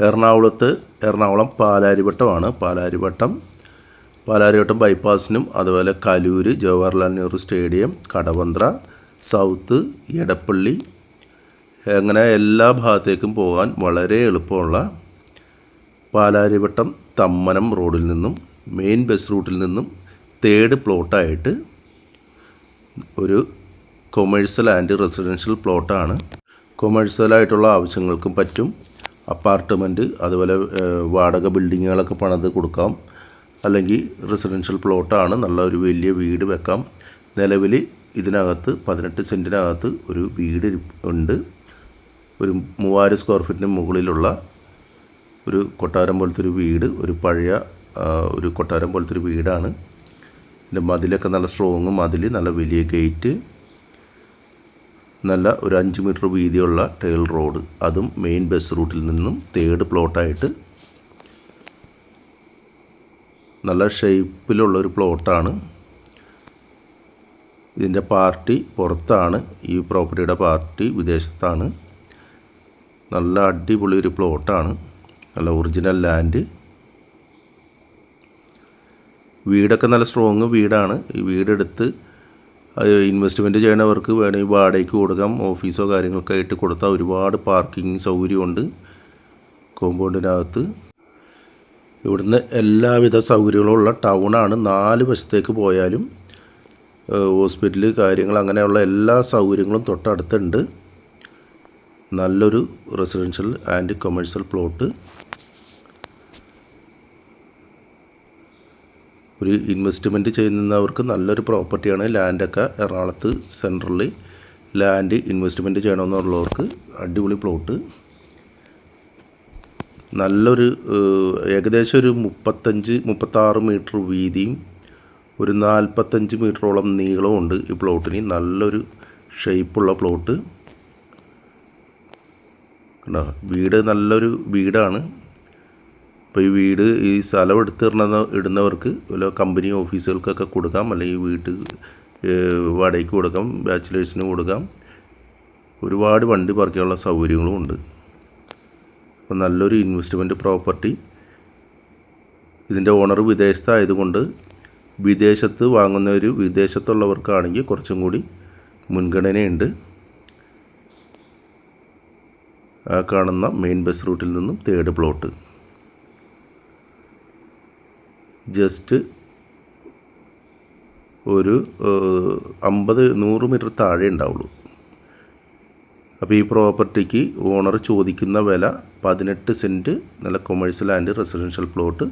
എറണാകുളത്ത് എറണാകുളം പാലാരിവട്ടമാണ്. പാലാരിവട്ടം പാലാരിവട്ടം ബൈപ്പാസിനും അതുപോലെ കലൂര് ജവഹർലാൽ നെഹ്റു സ്റ്റേഡിയം കടവന്ത്ര സൗത്ത് എടപ്പള്ളി അങ്ങനെ എല്ലാ ഭാഗത്തേക്കും പോകാൻ വളരെ എളുപ്പമുള്ള പാലാരിവട്ടം തമ്മനം റോഡിൽ നിന്നും മെയിൻ ബസ് റൂട്ടിൽ നിന്നും തേർഡ് പ്ലോട്ടായിട്ട് ഒരു കൊമേഴ്സ്യൽ ആൻഡ് റെസിഡൻഷ്യൽ പ്ലോട്ടാണ് കൊമേഴ്സ്യലായിട്ടുള്ള ആവശ്യങ്ങൾക്കും പറ്റും. അപ്പാർട്ട്മെന്റ് അതുപോലെ വാടക ബിൽഡിങ്ങുകളൊക്കെ പണിത് കൊടുക്കാം. അല്ലെങ്കിൽ റെസിഡൻഷ്യൽ പ്ലോട്ടാണ് നല്ല ഒരു വലിയ വീട് വെക്കാം. നിലവിൽ ഇതിനകത്ത് പതിനെട്ട് സെന്റിനകത്ത് ഒരു വീട് ഉണ്ട്. ഒരു മൂവായിരം സ്ക്വയർ ഫീറ്റിന് മുകളിലുള്ള ഒരു കൊട്ടാരം പോലത്തെ ഒരു വീട് ഒരു പഴയ ഒരു കൊട്ടാരം പോലത്തെ ഒരു വീടാണ്. ഇതിന്റെ മതിലൊക്കെ നല്ല സ്ട്രോങ് മതിൽ നല്ല വലിയ ഗേറ്റ് നല്ല ഒരു അഞ്ച് മീറ്റർ വീതിയുള്ള ടൈൽ റോഡ് അതും മെയിൻ ബസ് റൂട്ടിൽ നിന്നും തേർഡ് പ്ലോട്ടായിട്ട് നല്ല ഷേപ്പിലുള്ള ഒരു പ്ലോട്ടാണ് ഇതിന്റെ പാർട്ടി പുറത്താണ്. ഈ പ്രോപ്പർട്ടിയുടെ പാർട്ടി വിദേശത്താണ്. നല്ല അടിപൊളി ഒരു പ്ലോട്ടാണ് നല്ല ഒറിജിനൽ ലാൻഡ് വീടൊക്കെ നല്ല സ്ട്രോങ് വീടാണ്. ഈ വീടെടുത്ത് ഇൻവെസ്റ്റ്മെന്റ് ചെയ്യണവർക്ക് വേണമെങ്കിൽ വാടകയ്ക്ക് കൊടുക്കാം. ഓഫീസോ കാര്യങ്ങളൊക്കെ ആയിട്ട് കൊടുത്താൽ ഒരുപാട് പാർക്കിംഗ് സൗകര്യമുണ്ട് കോമ്പൗണ്ടിനകത്ത് ഇവിടുന്ന് എല്ലാവിധ സൗകര്യങ്ങളുള്ള ടൗണാണ്. നാല് വശത്തേക്ക് പോയാലും ഹോസ്പിറ്റൽ കാര്യങ്ങൾ അങ്ങനെയുള്ള എല്ലാ സൗകര്യങ്ങളും തൊട്ടടുത്തുണ്ട്. നല്ലൊരു റെസിഡൻഷ്യൽ ആൻഡ് കൊമേഴ്സ്യൽ പ്ലോട്ട് ഒരു ഇൻവെസ്റ്റ്മെന്റ് ചെയ്യുന്നവർക്ക് നല്ലൊരു പ്രോപ്പർട്ടിയാണ് ലാൻഡൊക്കെ എറണാകുളത്ത് സെൻട്രലിൽ ലാൻഡ് ഇൻവെസ്റ്റ്മെന്റ് ചെയ്യണമെന്നുള്ളവർക്ക് അടിപൊളി പ്ലോട്ട് നല്ലൊരു ഏകദേശം ഒരു മുപ്പത്തഞ്ച് മുപ്പത്താറ് മീറ്റർ വീതിയും ഒരു നാൽപ്പത്തഞ്ച് മീറ്ററോളം നീളവും ഉണ്ട് ഈ പ്ലോട്ടിന് നല്ലൊരു ഷേപ്പുള്ള പ്ലോട്ട് കണ്ടോ? വീട് നല്ലൊരു വീടാണ്. അപ്പോൾ ഈ വീട് ഈ സ്ഥലം എടുത്തിടുന്ന ഇടുന്നവർക്ക് വല്ല കമ്പനി ഓഫീസുകൾക്കൊക്കെ കൊടുക്കാം. അല്ലെങ്കിൽ വീട്ട് വാടകയ്ക്ക് കൊടുക്കാം. ബാച്ചിലേഴ്സിന് കൊടുക്കാം. ഒരുപാട് വണ്ടി പാർക്ക് ചെയ്യാനുള്ള സൗകര്യങ്ങളും ഉണ്ട്. അപ്പോൾ നല്ലൊരു ഇൻവെസ്റ്റ്മെന്റ് പ്രോപ്പർട്ടി ഇതിന്റെ ഓണർ വിദേശത്തായതുകൊണ്ട് വിദേശത്ത് വാങ്ങുന്നവർ വിദേശത്തുള്ളവർക്കാണെങ്കിൽ കുറച്ചും കൂടി മുൻഗണനയുണ്ട്. ആ കാണുന്ന മെയിൻ ബസ് റൂട്ടിൽ നിന്നും തേർഡ് പ്ലോട്ട് ജസ്റ്റ് ഒരു അമ്പത് നൂറ് മീറ്റർ താഴെ ഉണ്ടാവുള്ളൂ. അപ്പോൾ ഈ പ്രോപ്പർട്ടിക്ക് ഓണർ ചോദിക്കുന്ന വില പതിനെട്ട് സെന്റ് നല്ല കൊമേഴ്സ്യൽ ആൻഡ് റെസിഡൻഷ്യൽ പ്ലോട്ട്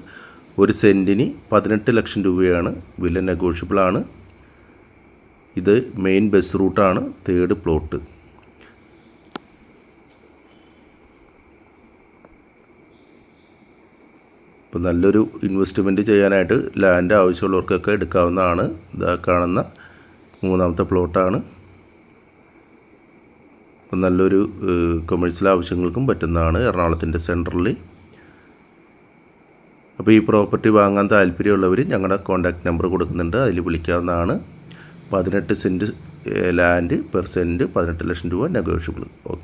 ഒരു സെന്റിന് പതിനെട്ട് ലക്ഷം രൂപയാണ്. വില നെഗോഷ്യബിളാണ് ഇത് മെയിൻ ബസ് റൂട്ടാണ് തേർഡ് പ്ലോട്ട് ഇപ്പോൾ നല്ലൊരു ഇൻവെസ്റ്റ്മെന്റ് ചെയ്യാനായിട്ട് ലാൻഡ് ആവശ്യമുള്ളവർക്കൊക്കെ എടുക്കാവുന്നതാണ്. ഇതാ കാണുന്ന മൂന്നാമത്തെ പ്ലോട്ടാണ് അപ്പം നല്ലൊരു കൊമേഴ്സ്യൽ ആവശ്യങ്ങൾക്കും പറ്റുന്നതാണ് എറണാകുളത്തിന്റെ സെന്ററിൽ അപ്പോൾ ഈ പ്രോപ്പർട്ടി വാങ്ങാൻ താല്പര്യമുള്ളവർ ഞങ്ങളുടെ കോൺടാക്റ്റ് നമ്പർ കൊടുക്കുന്നുണ്ട്. അതിൽ വിളിക്കാവുന്നതാണ്. പതിനെട്ട് സെന്റ് ലാൻഡ് പെർ സെന്റ് പതിനെട്ട് ലക്ഷം രൂപ നെഗോഷ്യബിൾ ഓക്കെ